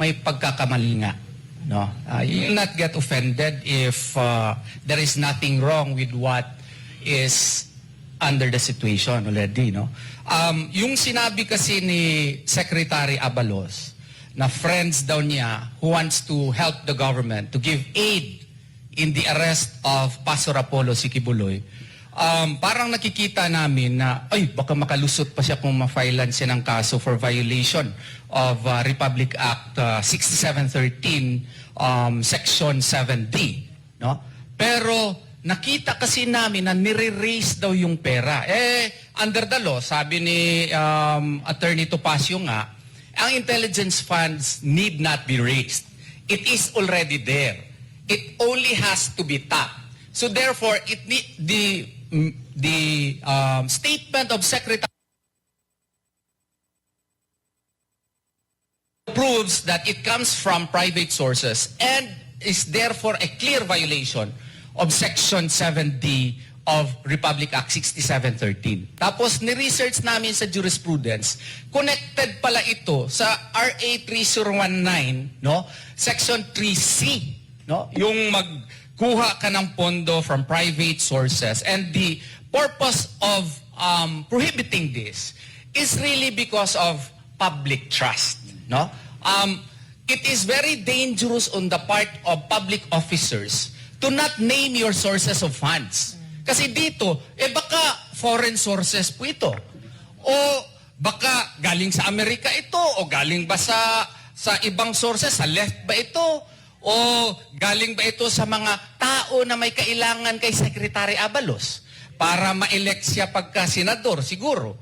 may pagkakamali nga. No? Uh, you'll not get offended if uh, there is nothing wrong with what is under the situation already. No? Um, yung sinabi kasi ni Secretary Abalos na friends daw niya who wants to help the government to give aid in the arrest of Pastor Apollo Sikibuloy, um, parang nakikita namin na, ay, baka makalusot pa siya kung ma-filean siya ng kaso for violation of uh, Republic Act uh, 6713, um, Section 7D. No? Pero nakita kasi namin na nire-raise daw yung pera. Eh, under the law, sabi ni um, Attorney Topacio nga, ang intelligence funds need not be raised. It is already there. It only has to be tapped. So therefore, it need, the the um, statement of Secretary proves that it comes from private sources and is therefore a clear violation of Section 7D of Republic Act 6713. Tapos, ni-research namin sa jurisprudence, connected pala ito sa RA 3019, no? Section 3C, no? Yung magkuha ka ng pondo from private sources. And the purpose of um, prohibiting this is really because of public trust, no? Um, it is very dangerous on the part of public officers to not name your sources of funds. Kasi dito, eh baka foreign sources po ito. O baka galing sa Amerika ito o galing ba sa sa ibang sources, sa left ba ito? O galing ba ito sa mga tao na may kailangan kay Secretary Abalos para ma-elect siya pagka senador siguro?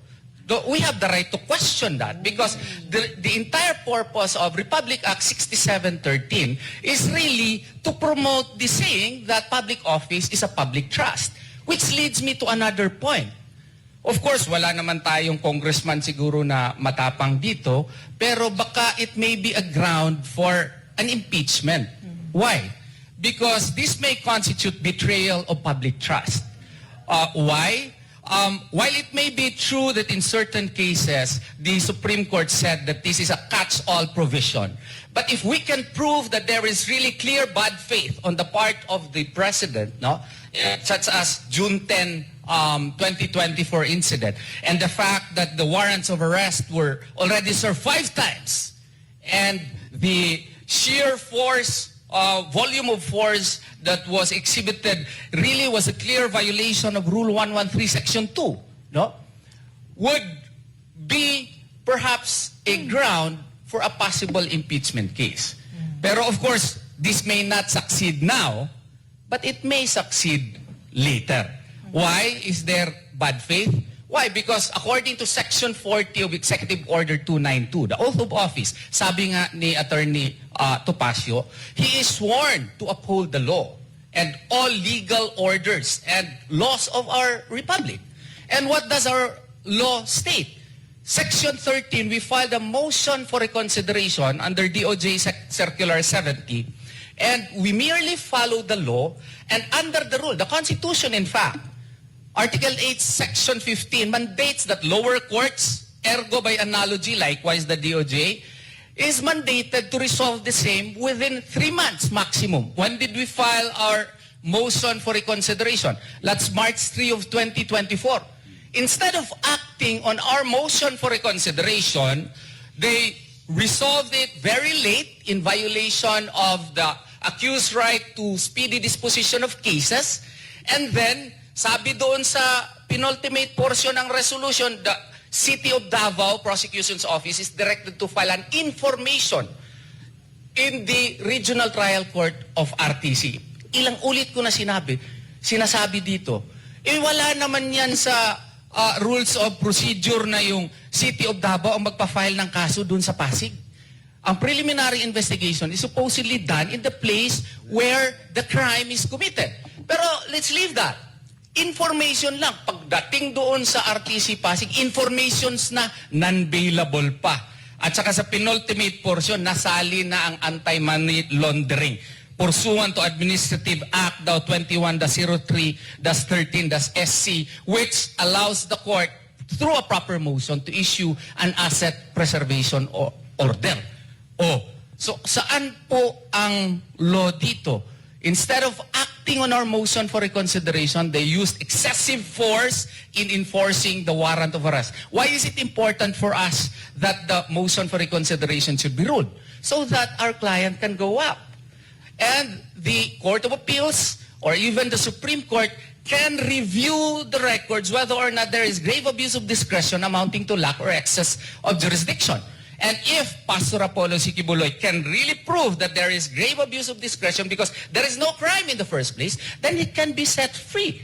We have the right to question that because the, the entire purpose of Republic Act 6713 is really to promote the saying that public office is a public trust. Which leads me to another point. Of course, wala naman tayong congressman siguro na matapang dito, pero baka it may be a ground for an impeachment. Why? Because this may constitute betrayal of public trust. Uh, why? Um, while it may be true that in certain cases, the Supreme Court said that this is a catch-all provision, but if we can prove that there is really clear bad faith on the part of the President, no, eh, such as June 10, um, 2024 incident, and the fact that the warrants of arrest were already served five times, and the sheer force, uh, volume of force that was exhibited really was a clear violation of Rule 113, Section 2, no? Would be perhaps a ground for a possible impeachment case. Pero of course, this may not succeed now, but it may succeed later. Why is there bad faith? Why? Because according to Section 40 of Executive Order 292, the oath of office, sabi nga ni Attorney uh, Topacio, he is sworn to uphold the law and all legal orders and laws of our republic. And what does our law state? Section 13, we filed a motion for reconsideration under DOJ Cir- Circular 70, and we merely follow the law and under the rule, the Constitution, in fact, Article 8, Section 15 mandates that lower courts, ergo by analogy, likewise the DOJ, is mandated to resolve the same within three months maximum. When did we file our motion for reconsideration? That's March 3 of 2024. Instead of acting on our motion for reconsideration, they resolved it very late in violation of the accused right to speedy disposition of cases. And then, sabi doon sa penultimate portion ng resolution, the City of Davao Prosecution's Office is directed to file an information in the Regional Trial Court of RTC. Ilang ulit ko na sinabi, sinasabi dito, eh wala naman yan sa uh, rules of procedure na yung City of Davao ang magpa-file ng kaso dun sa Pasig. Ang preliminary investigation is supposedly done in the place where the crime is committed. Pero let's leave that. Information lang. Pagdating doon sa RTC Pasig, informations na non-bailable pa. At saka sa penultimate portion, nasali na ang anti-money laundering. Pursuant to Administrative Act daw 21-03-13-SC, which allows the court, through a proper motion, to issue an asset preservation order. O, So saan po ang law dito? Instead of acting on our motion for reconsideration, they used excessive force in enforcing the warrant of arrest. Why is it important for us that the motion for reconsideration should be ruled? So that our client can go up. And the Court of Appeals or even the Supreme Court can review the records whether or not there is grave abuse of discretion amounting to lack or excess of jurisdiction. And if Pastor Apollo Sikibuloy can really prove that there is grave abuse of discretion because there is no crime in the first place, then he can be set free.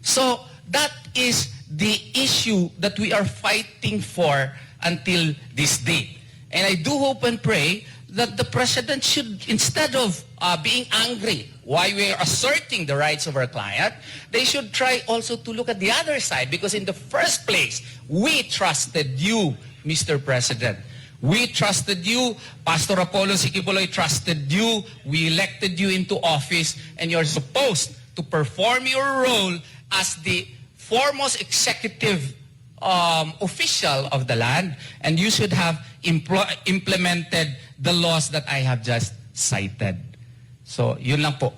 So that is the issue that we are fighting for until this date. And I do hope and pray that the President should, instead of uh, being angry why we are asserting the rights of our client, they should try also to look at the other side because in the first place, we trusted you, Mr. President. We trusted you. Pastor Apollo Sikipuloy trusted you. We elected you into office and you're supposed to perform your role as the foremost executive um, official of the land and you should have impl- implemented the laws that I have just cited. So, yun lang po.